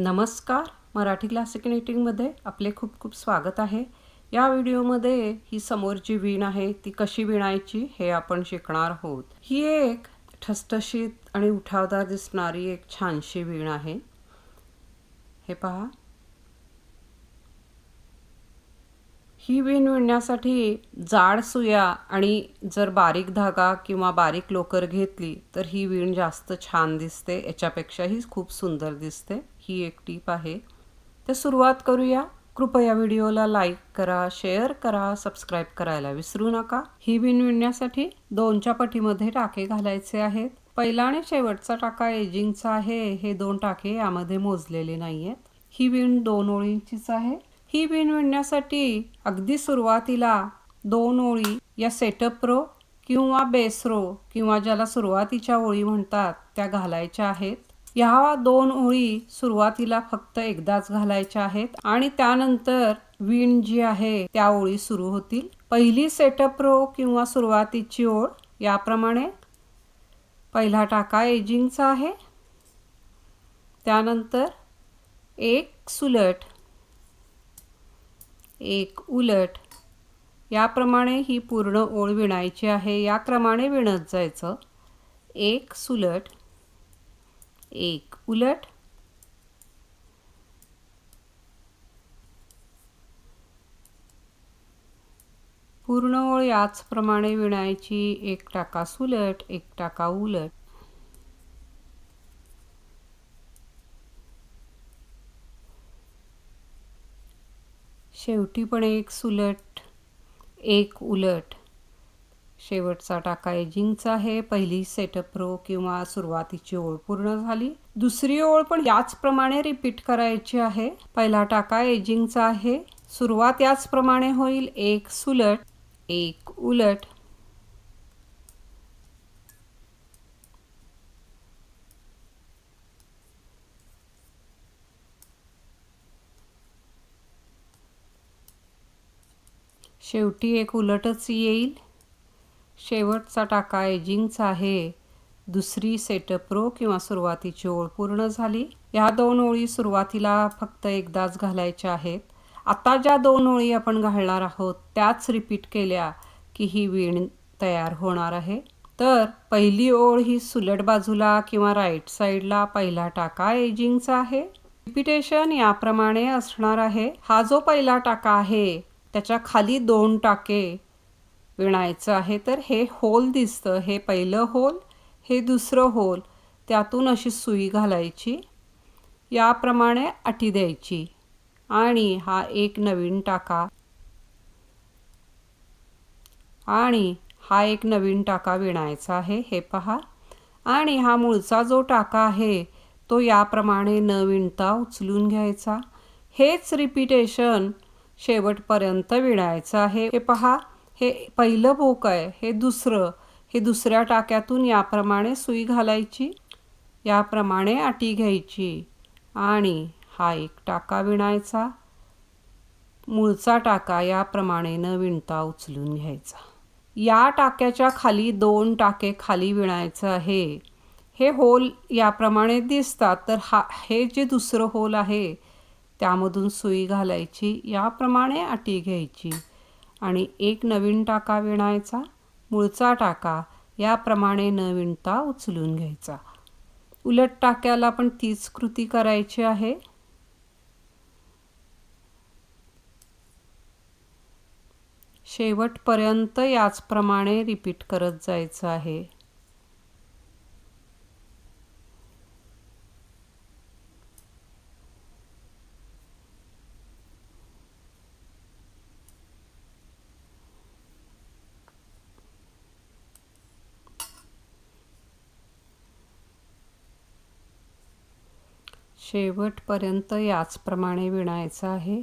नमस्कार. मराठी क्लासिक नेटिंगमध्ये आपले खूप खूप स्वागत आहे. या व्हिडिओमध्ये ही समोरची वीण आहे ती कशी विणायची हे आपण शिकणार आहोत. ही एक ठसठशीत आणि उठावदार दिसणारी एक छानशी वीण आहे. हे पहा. ही विण विणण्यासाठी जाड सुया आणि जर बारीक धागा किंवा बारीक लोकर घेतली तर ही विण जास्त छान दिसते. याच्यापेक्षाही खूप सुंदर दिसते. ही एक टीप आहे. तर सुरुवात करूया. कृपया व्हिडिओला लाईक करा शेअर करा सबस्क्राईब करायला विसरू नका. ही विण विणण्यासाठी दोनच्या पटीमध्ये टाके घालायचे आहेत. पहिला आणि शेवटचा टाका एजिंगचा आहे. हे दोन टाके यामध्ये मोजलेले नाही आहेत ही विण दोन ओळींचीच आहे. ही विण विणण्यासाठी अगदी सुरुवातीला दोन ओळी या सेटअप रो किंवा बेस रो किंवा ज्याला सुरुवातीच्या ओळी म्हणतात त्या घालायच्या आहेत. ह्या दोन ओळी सुरुवातीला फक्त एकदाच घालायच्या आहेत आणि त्यानंतर विण जी आहे त्या ओळी सुरू होतील. पहिली सेटअप रो किंवा सुरुवातीची ओळ याप्रमाणे पहिला टाका एजिंगचा आहे. त्यानंतर एक सुलट एक उलट. याप्रमाणे ही पूर्ण ओळ विणायची आहे. या क्रमाने विणत जायचं. एक सुलट एक उलट. पूर्ण ओळ याचप्रमाणे विणायची एक टाका सुलट एक टाका उलट. शेवटी पण एक सुलट एक उलट. शेवटचा टाका एजिंगचा आहे. पहिली सेटअप रो किंवा सुरुवातीची ओळ पूर्ण झाली. दुसरी ओळ पण याचप्रमाणे रिपीट करायची आहे. पहिला टाका एजिंगचा आहे. सुरुवात याचप्रमाणे होईल. एक सुलट एक उलट. शेवटी एक उलटच येईल. शेवटचा टाका एजिंगचा आहे. दुसरी सेटअप प्रो किंवा सुरुवातीची ओळ पूर्ण झाली. या दोन ओळी सुरुवातीला फक्त एकदाच घालायच्या आहेत. आता ज्या दोन ओळी आपण घालणार आहोत त्याच रिपीट केल्या की ही वीण तयार होणार आहे. तर पहिली ओळ ही सुलट बाजूला किंवा राईट साईडला पहिला टाका एजिंगचा आहे. रिपिटेशन याप्रमाणे असणार आहे. हा जो पहिला टाका आहे त्याच्याखाली दोन टाके विणायचं आहे तर हे होल दिसतं. हे पहिलं होल हे दुसरं होल. त्यातून अशी सुई घालायची. याप्रमाणे अटी द्यायची. आणि हा एक नवीन टाका. आणि हा एक नवीन टाका विणायचा आहे हे पहा. आणि हा मूळचा जो टाका आहे तो याप्रमाणे न विणता उचलून घ्यायचा. हेच रिपिटेशन शेवटपर्यंत विणायचं आहे हे पहा. हे पहिलं भोक आहे हे दुसरं. हे दुसऱ्या टाक्यातून याप्रमाणे सुई घालायची याप्रमाणे आटी घ्यायची. आणि हा एक टाका विणायचा. मूळचा टाका याप्रमाणे न विणता उचलून घ्यायचा. या टाक्याच्या खाली दोन टाके खाली विणायचं आहे. हे होल याप्रमाणे दिसतात तर हा हे जे दुसरं होल आहे त्यामधून सुई घालायची याप्रमाणे अटी घ्यायची. आणि एक नवीन टाका विणायचा मूळचा टाका याप्रमाणे न विणता उचलून घ्यायचा. उलट टाक्याला पण तीच कृती करायची आहे. शेवटपर्यंत याचप्रमाणे रिपीट करत जायचं आहे. शेवटपर्यंत याचप्रमाणे विणायचं आहे.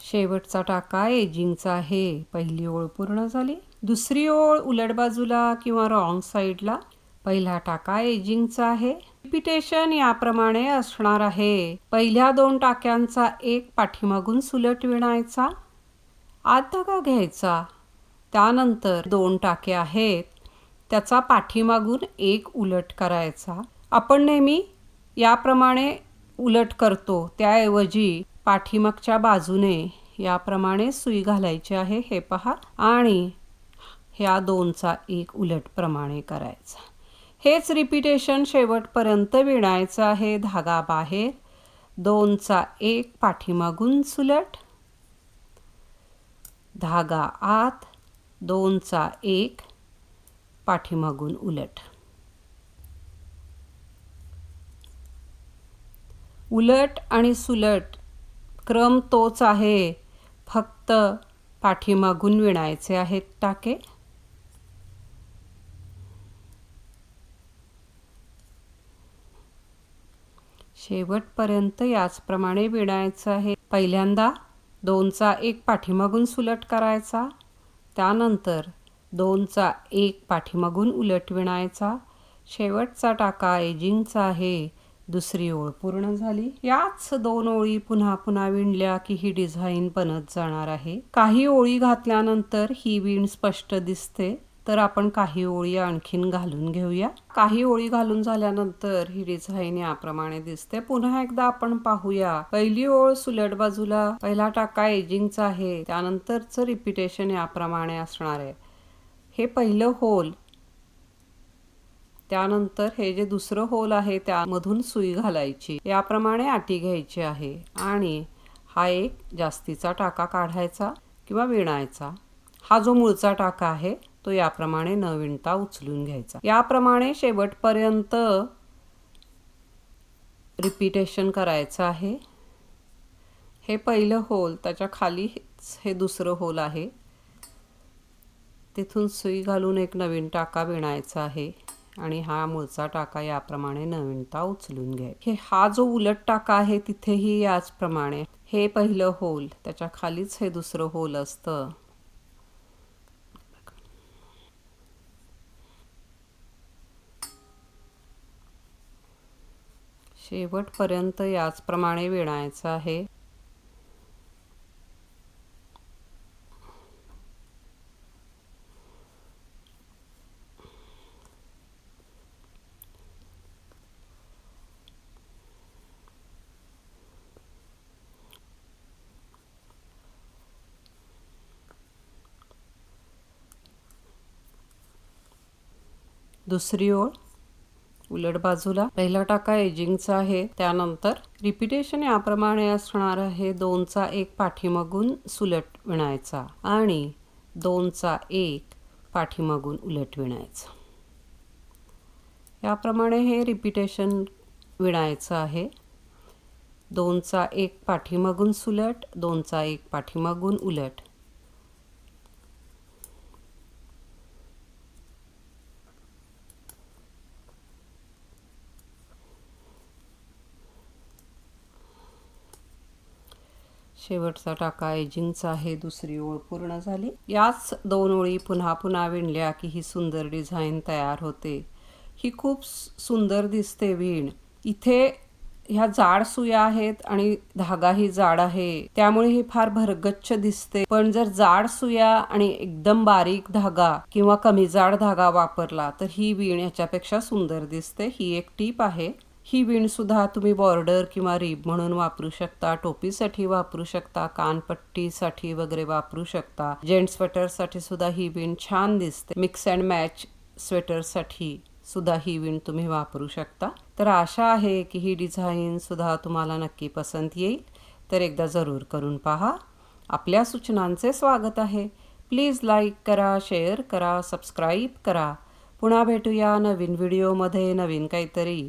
शेवटचा टाका एजिंगचा आहे. पहिली ओळ पूर्ण झाली. दुसरी ओळ उलट बाजूला किंवा रॉंग साईडला. पहिला टाका एजिंगचा आहे. रिपिटेशन याप्रमाणे असणार आहे. पहिल्या दोन टाक्यांचा एक पाठीमागून सुलट विणायचा. आत धागा घ्यायचा. त्यानंतर दोन टाके आहेत. त्याचा पाठीमागून एक उलट करायचा. आपण नेहमी याप्रमाणे उलट करतो. त्याऐवजी पाठीमागच्या बाजूने याप्रमाणे सुई घालायची आहे. हे पहा. आणि ह्या दोनचा एक उलट प्रमाणे करायचा. हेच रिपिटेशन शेवटपर्यंत विणायचं आहे. धागा बाहेर. दोनचा एक पाठीमागून सुलट. धागा आत. दोनचा एक पाठीमागून उलट. उलट आणि सुलट क्रम तोच आहे. फक्त पाठीमागून विणायचे आहेत टाके. शेवटपर्यंत याचप्रमाणे विणायचं आहे. पहिल्यांदा दोनचा एक पाठीमागून सुलट करायचा. त्यानंतर दोनचा एक पाठीमागून उलट विणायचा. शेवटचा टाका एजिंगचा आहे. दुसरी ओळ पूर्ण झाली. याच दोन ओळी पुन्हा पुन्हा विणल्या की ही डिझाईन बनत जाणार आहे. काही ओळी घातल्यानंतर ही विण स्पष्ट दिसते. तर आपण काही ओळी आणखीन घालून घेऊया. काही ओळी घालून झाल्यानंतर ही डिझाईन याप्रमाणे दिसते. पुन्हा एकदा आपण पाहूया. पहिली ओळ सुलट बाजूला पहिला टाका एजिंगचा आहे. त्यानंतरचं रिपिटेशन याप्रमाणे असणार आहे. हे पहिलं होल. त्यानंतर हे जे दुसरं होल आहे त्यामधून सुई घालायची. याप्रमाणे आटी घ्यायची आहे. आणि हा एक जास्तीचा टाका काढायचा किंवा विणायचा. हा जो मूळचा टाका आहे तो याप्रमाणे न विणता उचलून घ्यायचा. याप्रमाणे शेवटपर्यंत रिपिटेशन करायचं आहे. हे पहिलं होल त्याच्याखाली हे दुसरं होल आहे. तिथून सुई घालून एक नवीन टाका विणायचा आहे आणि हा मूळचा टाका याप्रमाणे नवीनता उचलून घ्या हे हा जो उलट टाका आहे तिथेही याचप्रमाणे. हे पहिलं होल त्याच्या खालीच हे दुसरं होल असतं. शेवटपर्यंत याचप्रमाणे विणायचं आहे. दुसरी ओळ उलट बाजूला पहिला टाका एजिंगचा आहे त्यानंतर रिपिटेशन याप्रमाणे असणार आहे दोनचा एक पाठीमागून सुलट विणायचा आणि दोनचा एक पाठीमागून उलट विणायचा. याप्रमाणे हे रिपिटेशन विणायचं आहे. दोनचा एक पाठीमागून सुलट दोनचा एक पाठीमागून उलट. शेवटचा टाका एजिंगचा आहे दुसरी ओळ पूर्ण झाली. याच दोन ओळी पुन्हा पुन्हा विणल्या की ही सुंदर डिझाईन तयार होते. ही खूप सुंदर दिसते विण. इथे ह्या जाड सुया आहेत आणि धागाही जाड आहे. त्यामुळे ही फार भरगच्छ दिसते. पण जर जाड सुया आणि एकदम बारीक धागा किंवा कमी जाड धागा वापरला तर ही विण ह्याच्यापेक्षा सुंदर दिसते. ही एक टीप आहे. ही विणसुद्धा तुम्ही बॉर्डर किंवा रिब म्हणून वापरू शकता टोपीसाठी वापरू शकता कानपट्टीसाठी वगैरे वापरू शकता. जेंट स्वेटरसाठी सुद्धा ही विण छान दिसते. मिक्स अँड मॅच स्वेटरसाठी सुद्धा ही विण तुम्ही वापरू शकता. तर आशा आहे की ही डिझाईन सुद्धा तुम्हाला नक्की पसंत येईल. तर एकदा जरूर करून पहा. आपल्या सूचनांचे स्वागत आहे. प्लीज लाईक करा शेअर करा सबस्क्राईब करा. पुन्हा भेटूया नवीन व्हिडिओमध्ये नवीन काहीतरी.